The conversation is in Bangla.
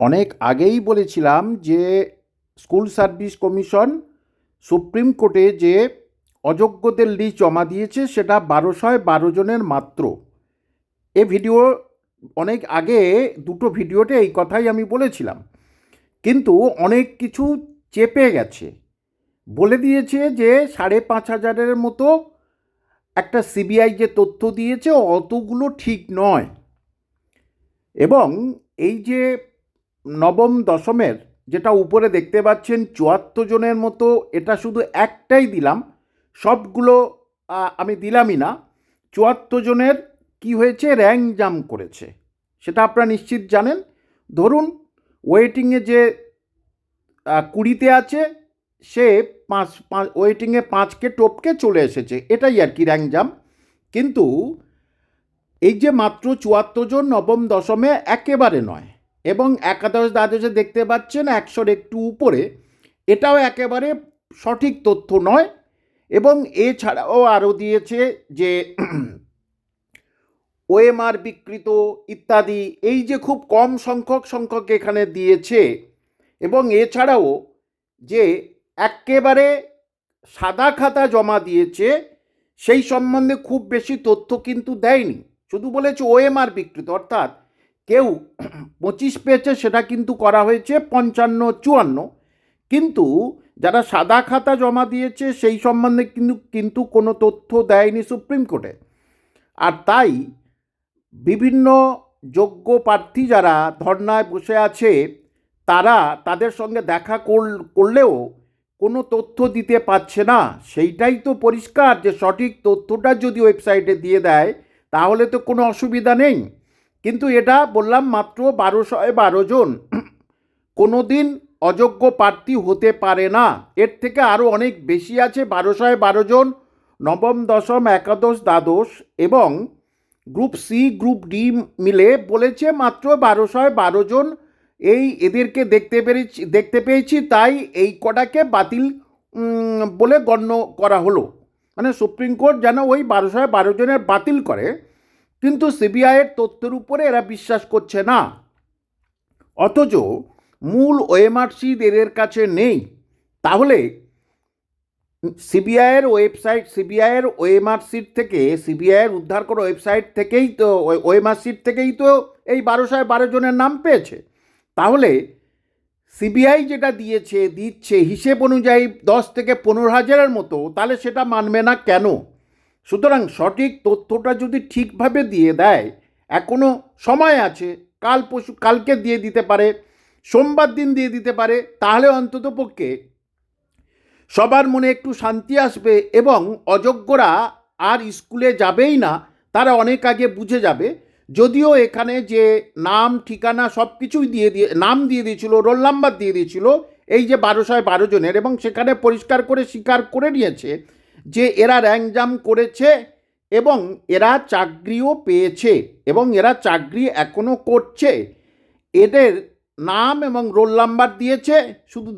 অনেক আগেই বলেছিলাম যে স্কুল সার্ভিস কমিশন সুপ্রিম কোর্টে যে অযোগ্যদের লিস্ট জমা দিয়েছে, সেটা বারোশয় বারো জনের মাত্র। এ ভিডিও, অনেক আগে দুটো ভিডিওতে এই কথাই আমি বলেছিলাম। কিন্তু অনেক কিছু চেপে গেছে। বলে দিয়েছে যে সাড়ে পাঁচ হাজারের মতো একটা সিবিআই যে তথ্য দিয়েছে, অতগুলো ঠিক নয়। এবং এই যে নবম দশমের যেটা উপরে দেখতে পাচ্ছেন চুয়াত্তর জনের মতো, এটা শুধু একটাই দিলাম। সবগুলো আমি দিলামই না। চুয়াত্তর জনের কি হয়েছে? র্যাঙ্ক জাম করেছে। সেটা আপনারা নিশ্চিত জানেন। ধরুন, ওয়েটিংয়ে যে কুড়িতে আছে, সে পাঁচ পাঁচ, ওয়েটিংয়ে পাঁচকে টপকে চলে এসেছে। এটাই আর কি র্যাঙ্ক জাম। কিন্তু এই যে মাত্র চুয়াত্তর জন নবম দশমে একেবারে নয়। এবং একাদশ দ্বাদশে দেখতে পাচ্ছেন একশোর একটু উপরে। এটাও একেবারে সঠিক তথ্য নয় এবং এছাড়াও আরও দিয়েছে যে ওএমআর বিকৃত ইত্যাদি, এই যে খুব কম সংখ্যক সংখ্যক এখানে দিয়েছে এবং এছাড়াও যে একেবারে সাদা খাতা জমা দিয়েছে, সেই সম্বন্ধে খুব বেশি তথ্য কিন্তু দেয়নি। শুধু বলেছে ওএমআর বিকৃত অর্থাৎ কেউ পঁচিশ পেয়েছে, সেটা কিন্তু করা হয়েছে পঞ্চান্ন, চুয়ান্ন। কিন্তু যারা সাদা খাতা জমা দিয়েছে, সেই সম্বন্ধে কিন্তু কিন্তু কোনো তথ্য দেয়নি সুপ্রিম কোর্টে। আর তাই বিভিন্ন যোগ্য প্রার্থী যারা ধর্নায় বসে আছে, তারা তাদের সঙ্গে দেখা করল- করলেও কোনো তথ্য দিতে পারছে না। সেইটাই তো পরিষ্কার যে সঠিক তথ্যটা যদি ওয়েবসাইটে দিয়ে দেয়, তাহলে তো কোনো অসুবিধা নেই। কিন্তু এটা বললাম মাত্র বারোশয় বারো জন। কোনো দিন অযোগ্য প্রার্থী হতে পারে না। এর থেকে আরও অনেক বেশি আছে বারোশয় বারো জন, নবম, দশম, একাদশ, দ্বাদশ এবং গ্রুপ সি, গ্রুপ ডি মিলে বলেছে মাত্র বারোশয় বারো জন। এই এদেরকে দেখতে পেরেছি, দেখতে পেয়েছি, তাই এই কটাকে বাতিল বলে গণ্য করা হলো। মানে সুপ্রিম কোর্ট যেন ওই বারোশয় বারো জনের বাতিল করে। কিন্তু সিবিআইয়ের তথ্যের উপরে এরা বিশ্বাস করছে না। অথচ মূল ওএমআরসি এদের কাছে নেই। তাহলে সিবিআইয়ের ওয়েবসাইট, সিবিআইয়ের ওএমআরসির থেকে, সিবিআইয়ের উদ্ধার করা ওয়েবসাইট থেকেই তো, ওএমআরসির থেকেই তো এই বারোশয় বারো জনের নাম পেয়েছে। তাহলে সিবিআই যেটা দিয়েছে, দিচ্ছে হিসেব অনুযায়ী দশ থেকে পনেরো হাজারের মতো, তাহলে সেটা মানবে না কেন? সুতরাং সঠিক তথ্যটা যদি ঠিকভাবে দিয়ে দেয় এখনও সময় আছে, কাল পশু কালকে দিয়ে দিতে পারে, সোমবার দিন দিয়ে দিতে পারে, তাহলে অন্তত পক্ষে সবার মনে একটু শান্তি আসবে এবং অযোগ্যরা আর স্কুলে যাবেই না, তারা অনেক আগে বুঝে যাবে। যদিও এখানে যে নাম, ঠিকানা সব কিছুই দিয়ে দিয়ে, নাম দিয়ে দিয়েছিল, রোল নাম্বার দিয়ে দিয়েছিল, এই যে বারোশয় বারো জনের এবং সেখানে পরিষ্কার করে, স্বীকার করে নিয়েছে যে এরা র্যাঙ্ক জাম করেছে এবং এরা চাকরিও পেয়েছে এবং এরা চাকরি এখনও করছে। এদের নাম এবং রোল নাম্বার দিয়েছে শুধু